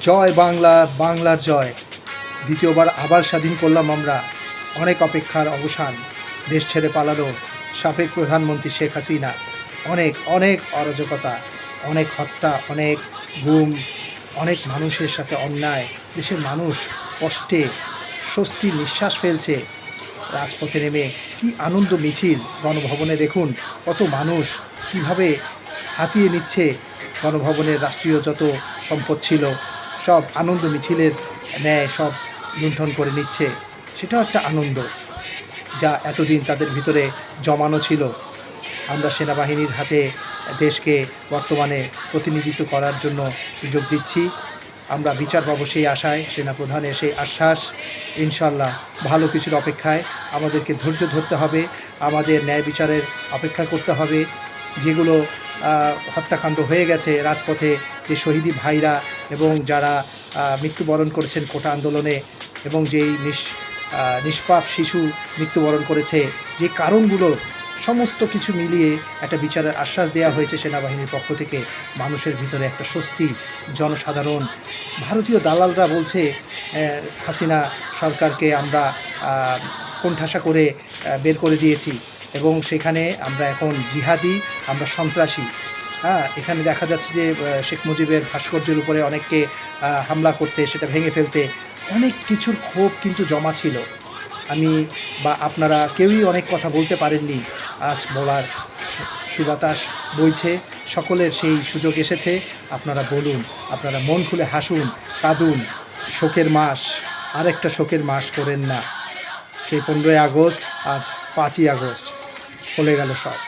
জয় বাংলা, বাংলার জয়। দ্বিতীয়বার আবার স্বাধীন করলাম আমরা। অনেক অপেক্ষার অবসান। দেশ ছেড়ে পালালো সাবেক প্রধানমন্ত্রী শেখ হাসিনা। অনেক অনেক অরাজকতা, অনেক হত্যা, অনেক গুম, অনেক মানুষের সাথে অন্যায়। দেশের মানুষ কষ্টে, স্বস্তি, নিঃশ্বাস ফেলছে। রাজপথে নেমে কি আনন্দ মিছিল, গণভবনে দেখুন কত মানুষ কীভাবে হাতিয়ে নিচ্ছে গণভবনের রাষ্ট্রীয় যত সম্পদ ছিল। সব আনন্দ মিছিলের ন্যায় সব লুণ্ঠন করে নিচ্ছে, সেটাও একটা আনন্দ যা এতদিন তাদের ভিতরে জমানো ছিল। আমরা সেনাবাহিনীর হাতে দেশকে বর্তমানে প্রতিনিধিত্ব করার জন্য সুযোগ দিচ্ছি। আমরা বিচার পাবো সেই আশায়, সেনাপ্রধানের সেই আশ্বাস। ইনশাল্লাহ ভালো কিছুর অপেক্ষায় আমাদেরকে ধৈর্য ধরতে হবে, আমাদের ন্যায় বিচারের অপেক্ষা করতে হবে। যেগুলো হত্যাকাণ্ড হয়ে গেছে রাজপথে যে শহীদি ভাইরা এবং যারা মৃত্যুবরণ করেছেন কোটা আন্দোলনে এবং যেই নিষ নিষ্পাপ শিশু মৃত্যুবরণ করেছে, যে কারণগুলো সমস্ত কিছু মিলিয়ে একটা বিচারের আশ্বাস দেওয়া হয়েছে সেনাবাহিনীর পক্ষ থেকে, মানুষের ভিতরে একটা স্বস্তি, জনসাধারণ, ভারতীয় দালালরা বলছে হাসিনা সরকারকে আমরা কোণঠাসা করে বের করে দিয়েছি এবং সেখানে আমরা এখন জিহাদি, আমরা সন্ত্রাসী। হ্যাঁ এখানে দেখা যাচ্ছে যে শেখ মুজিবের ভাস্কর্যের উপরে অনেককে হামলা করতে, সেটা ভেঙে ফেলতে অনেক কিছুর ক্ষোভ কিন্তু জমা ছিল। আমি বা আপনারা কেউই অনেক কথা বলতে পারেননি। আজ বলার সুবাতাস বইছে, সকলের সেই সুযোগ এসেছে। আপনারা বলুন, আপনারা মন খুলে হাসুন, কাঁদুন, শোকের মাস, আরেকটা শোকের মাস করেন না। সেই পনেরোই আগস্ট, আজ পাঁচই আগস্ট, চলে গেল সব।